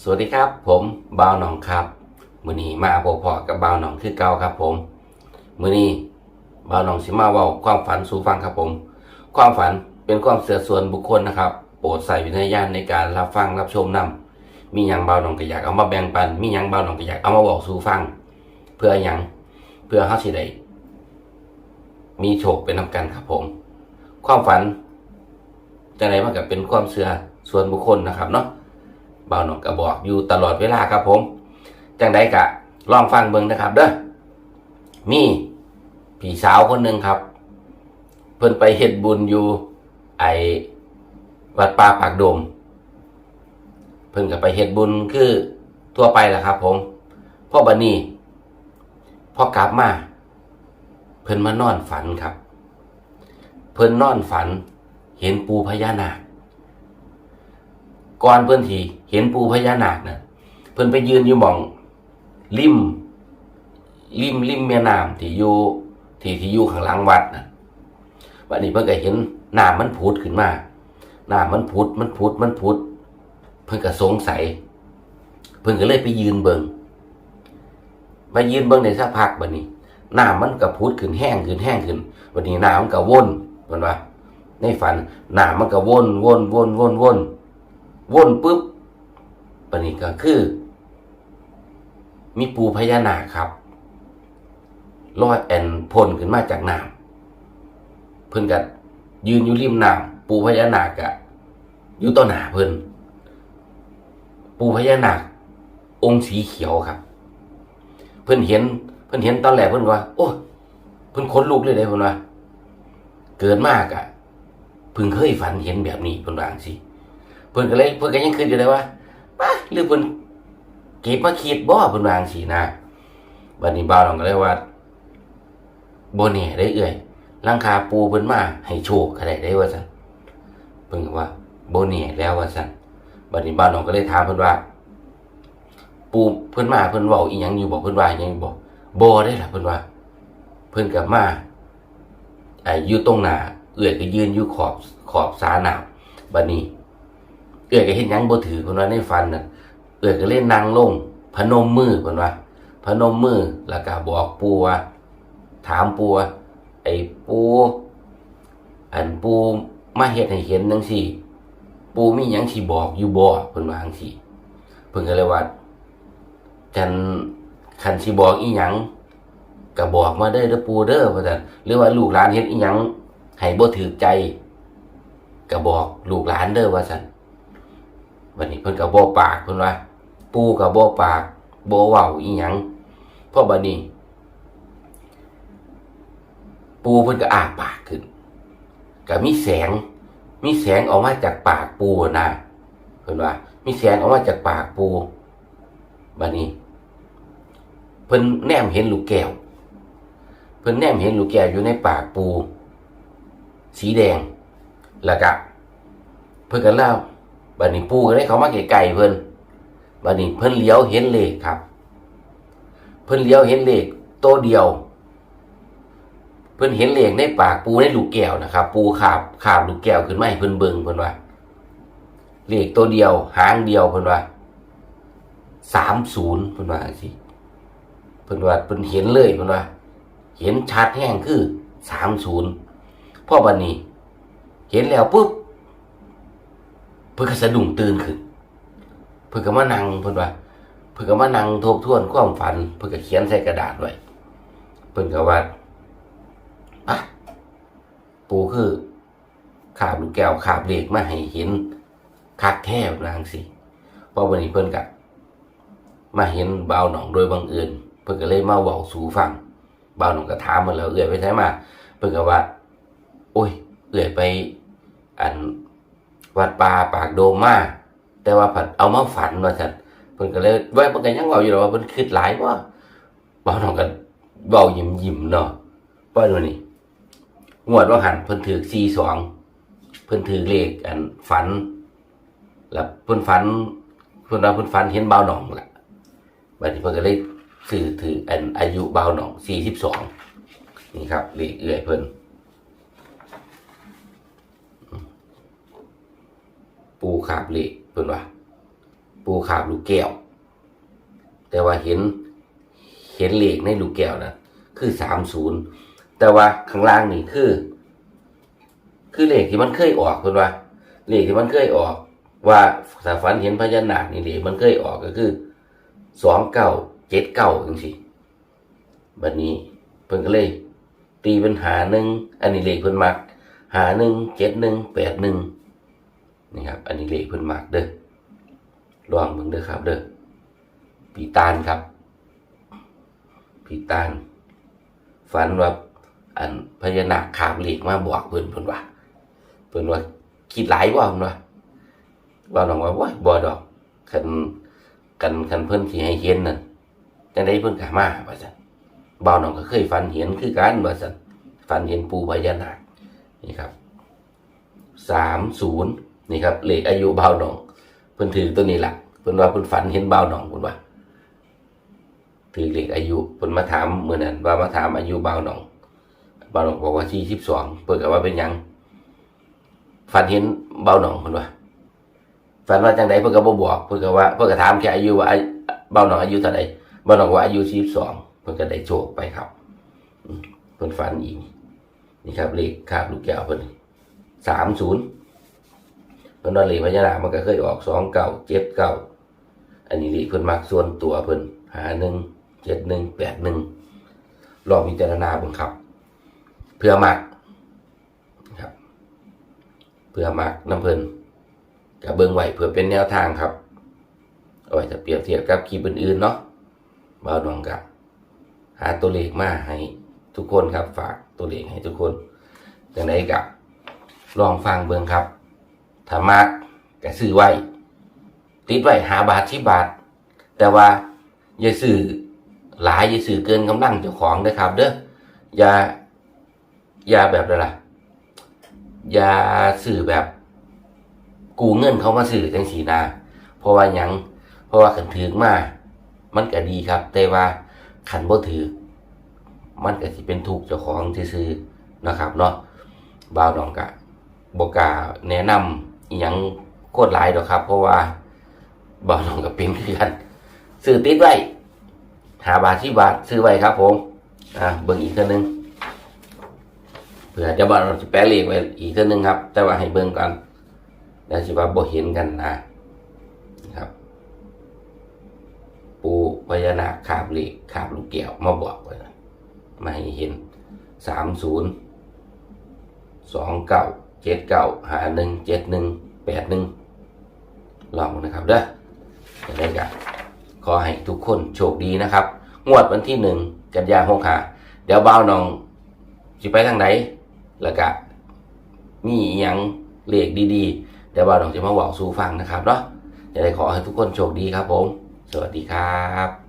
สวัสดีครับ ผมบ่าวหนองครับ มือนี้มาพบพอกับบ่าวหนองคือเก่าครับ ผม มือนี้บ่าวหนองสิมาว้าความฝันสู่ฟังครับผม ความฝันเป็นความเสื่อส่วนบุคคลนะครับ โปรดใส่วิญญาณในการรับฟังรับชมนํมีหยังบ่าวหนองก็อยากเอามาแบ่งปัน มีหยังบ่าวหนองก็อยากเอามาบอกสู่ฟัง เพื่อหยังเพื่อเฮาสิได้มีโชคเป็นนำกันครับผม ความฝันจังไดมันก็เป็นความเสื่อส่วนบุคคลนะครับเนาะ บาหนองก็บอกอยู่ตลอดเวลาครับผม จังไดกะลองฟังเบิ่งนะครับ เด้อมีพี่สาวคนหนึ่งครับ เพิ่นไปเฮ็ดบุญอยู่ไอวัดป่าปากโดม เพิ่นก็ไปเฮ็ดบุญคือทั่วไปแหละครับ ผมพ่อบัดนี้พอกลับมา เพิ่นมานอนฝันครับ เพิ่นนอนฝัน เห็นปูพญานาค ก่อนเพื่อนที่เห็นปูพญานาคนะเพื่อนไปยืนอยู่มองริมริมริมแม่น้ำที่อยู่ที่ที่อยู่ข้างหลังวัดนะวันนี้เพื่อนก็เห็นน้ำมันผุดขึ้นมาน้ำมันผุดมันผุดมันผุด เพื่อนก็สงสัย เพื่อนก็เลยไปยืนเบิงมายืนเบิงในสักพักบัดนี้น้ำมันก็ผุดขึ้นแห้งขึ้นแห้งขึ้นวันนี้น้ำมันก็วนเพื่อนว่าในฝันน้ำมันก็วนวนวนวนวน วนปุ๊บปนี้ก็คือ มีปูพญานาคครับลอยแอนพ่นขึ้นมาจากน้ำเพิ่นก็ยืนอยู่ริมน้ำปูพญานาคกะอยู่ต่อหน้าเพิ่นปูพญานาค องค์สีเขียวครับ เพิ่นเห็น เพิ่นเห็นตอนแรกเพิ่นว่า โอ้เพิ่นขนลุกเลยเด้เพิ่นว่าเกิดมากอะเพิ่งเคยฝันเห็นแบบนี้เพิ่นว่าจังซี่ เพิ่นก็เลยเพิ่นก็ยังคิดอยู่เลยว่าป้าหรือเพิ่นเก็บมาคิดบ่เพิ่นวางสินะบัดนี้บ่าวน้องก็เลยว่าบ่แน่ได้เอื้อยลังคาปูเพิ่นมาให้โชคก็ได้ได้ว่าซั่นเพิ่นก็ว่าบ่แน่แล้วว่าซั่นบัดนี้บ่าวน้องก็เลยถามเพิ่นว่า ปูเพิ่นมาเพิ่นเว้าอีหยังอยู่บ่เพิ่นว่าอีหยังอยู่บ่บ่ได้ล่ะเพิ่นว่า เพิ่นก็มาไอ้อยู่ตรงหน้าเอื้อยก็ยืนอยู่ขอบขอบสาหน้ำบัดนี้ อื้อยก็เห็นยังบ่ถือเพิ่นว่าในฟันน่ะเอื้อยก็เล่นนางลง พนมมือเพิ่นว่า พนมมือแล้วก็บอกปู่ว่าถามปู่ว่าไอ้ปู่อันปู่มาเฮ็ดให้เห็นจังซี่ ปู่มีหยังสิบอกอยู่บ่เพิ่นว่าจังซี่เพิ่นก็เลยว่าจันคันสิบอกอีหยังก็บอกมาเด้เด้อปู่เด้อว่าซั่นหรือว่าลูกหลานเฮ็ดอีหยังให้บ่ถูกใจก็บอกลูกหลานเด้อว่าซั่น วันนี้เพิ่นก็บ่ปากเพิ่นว่า ปูก็บ่ปากโบ่เว้าอีหยังเพราะบัดนี้ ปูเพิ่นก็อ้าปากขึ้นก็มีแสง มีแสงออกมาจากปากปูนะเพิ่นว่า มีแสงออกมาจากปากปูบัดนี้ เพิ่นแนมเห็นลูกแก้ว เพิ่นแนมเห็นลูกแก้วอยู่ในปากปู สีแดงแล้วก็เพิ่นก็เล่า บัดนี้ปู่ก็ได้เขามาไกลๆเพิ่นบัดนี้เพิ่นเลี้ยวเห็นเลขครับ เพิ่นเลี้ยวเห็นเลขโตวเดียว เพิ่นเห็นเลขในปากปูในลูกแก้วนะครับ ปูขาบขาบลูกแก้วขึ้นมาให้เพิ่นเบิ่งเพิ่นว่าเลขตัวเดียว หางเดียวเพิ่นว่าสามศูนย์เพิ่นว่าจังซี่เพิ่นว่าเพิ่นเห็นเลยเพิ่นว่า เห็นชัดแห้งคือสามศูนย์พ่อบัดนี้ เห็นแล้วปุ๊บ เพิ่นก็สะดุ้งตื่นขึ้น เพิ่นก็มานั่งเพิ่นว่า เพิ่นก็มานั่งทบทวนความฝัน เพิ่นก็เขียนใส่กระดาษไว้เพิ่นก็ว่าอะปูคือขาบลูกแก้วขาบเหล็กมาให้เห็นคักแท้นางสิเพราะวันนี้เพิ่นก็มาเห็นบ่าวหนองโดยบังเอิญเพิ่นก็เลยมาเว้าสู่ฟังบ่าวหนองก็ถามมาแล้วเอื้อยไปไสมาเพิ่นก็ว่า โอ้ย เอื้อยไป อัน วัดป่าปากโดมมาแต่ว่าผัดเอามาฝันว่าซั่นเพิ่นก็เลยไว้เพิ่นก็ยังเว้าอยู่ดอว่าเพิ่นคิดหลายว่าบ่น้องก็เว้ายิ้มๆเนาะว่าดูนี่งวดว่าหันเพิ่นถือ42เพิ่นถือเลขอันฝัน แล้วเพิ่นฝันเพิ่นว่าเพิ่นฝันเห็นเบาหนองล่ะบัดนี้เพิ่นก็เลยสื่อถืออันอายุเบาหนอง42นี่ครับเลขเอื้อยเพิ่น ปูขาบเหล็กเพิ่นว่า ปูขาบลูกแก้ว แต่ว่าเห็นเห็นเลขในลูกแก้วนะคือสามศูนย์แต่ว่าข้างล่างนี่คือ คือเลขที่มันเคยออกคุณว่าเลขที่มันเคยออก ว่าสาฝันเห็นพญานาคนี่เลขมันเคยออกก็คือสองเก้าเจ็ดเก้าจังสิบัดนี้เพิ่นก็เลย ตีเป็นหาหนึ่งอันนี้เลขเพิ่นมักหาหนึ่งเจ็ดหนึ่งแปดหนึ่ง นี่ครับ อันนี้เลขเพิ่นมักเด้อลองมึงเด้อครับ เด้อปีตานครับปีตานฝันว่าอันพญานาคขาบเหล็กมาบอกเพิ่นเพิ่นว่าเพิ่นว่าคิดหลายว่าเพิ่นว่าว่าน้องว่าโอ้ยบ่ดอกคันกันคันเพิ่นสิให้เห็นนั่นจังได๋เพิ่นก็มาว่าซั่นบ่าวน้องก็เคยฝันเห็นคือกันว่าซั่นฝันเห็นปู่พญานาคนี่ครับ30นี่ นี่ครับเลขอายุเบาวน้องเพิ่นถือตัวนี้หละเพิ่นว่าเพิ่นฝันเห็นเบาวน้องเพิ่นว่าถือเลขอายุเพิ่นมาถามเมื้อนั้นว่ามาถามอายุเบาวน้องเบาหนองบอกว่าที่สิบสองเปิดกับว่าเป็นยังฝันเห็นเบาหนองคนว่าฝันว่าจังใดเพื่อกับบ่บอกเพื่อกับว่าเพื่อกับถามแค่อายุว่าอาบ่าหนองอายุเท่าไหร่บ่าหนองว่าอายุสิบสองเพื่อก็ได้โชคไปครับเพิ่นฝันอีกนี่ครับเลขคาบลูกแก้วเพิ่นสามศูนย์ เพิ่นว่าเลขพญานาคมันก็เคยออกสองเก้าเจ็ดเก้าอันนี้เลขเพิ่นมักส่วนตัวเพิ่นหาหนึ่งเจ็ดหนึ่งแปดหนึ่งลองพิจารณาเบิ่งครับ เพื่อมักครับ เพื่อมักน้ำเพลินกับเบิ้งไหวเพื่อเป็นแนวทางครับเอาไว้จะเปรียบเทียบกับคลิปอื่นๆเนาะบ่าวดองกับหาตัวเลขมาให้ทุกคนครับ ฝากตัวเลขให้ทุกคนอย่างไรกับลองฟังเบิ้งครับ ถ้ามักก็ซื้อไว้ ติดไว้หาบาทที่บาท แต่ว่าอย่าซื้อหลายอย่าซื้อเกินกำลังเจ้าของนะครับ เด้ออย่าอย่าแบบอะไรล่ะอย่าสื่อแบบกูเงินเขามาสื่อจังสีนาเพราะว่าหยังเพราะว่าขันถือมามันก็ดีครับ แต่ว่าขันบ่ถือ มันก็สิเป็นทุกเจ้าของซื่อนะครับเนาะบ่าวดองกะบกาแนะนำ อหยังโคตรหลายดอกครับ เพราะว่าบ่าวดองก็เป็นคือกันซื้อติดไว้หาบาทที่บาทซื้อไว้ครับผมอ่าเบิ่งอีกเท่านึงเผื่อจะบอกจะแปลเลขไว้อีกเท่านึงครับ แต่ว่าให้เบิ่งก่อนแล้วสิว่าบ่เห็นกันนะครับ ปูพญานาคขาบเล็กขาบลูกแก้วมาบอกไว้มาให้เห็นสามศูนย์สองเก้า เจ็ดเก้าหาหนึ่งเจ็ดหนึ่งแปดหนึ่งลองนะครับเด้อจะได้กันขอให้ทุกคนโชคดีนะครับ งวดวันที่หนึ่งกันยาหกหาเดี๋ยวบ้าน้องสิไปทางไหนแล้วก็มีอหยังเลขดีๆ เดี๋ยวบ่าวน้องจะมาบอกสู่ฟังนะครับเนาะจะได้ขอให้ทุกคนโชคดีครับผม สวัสดีครับ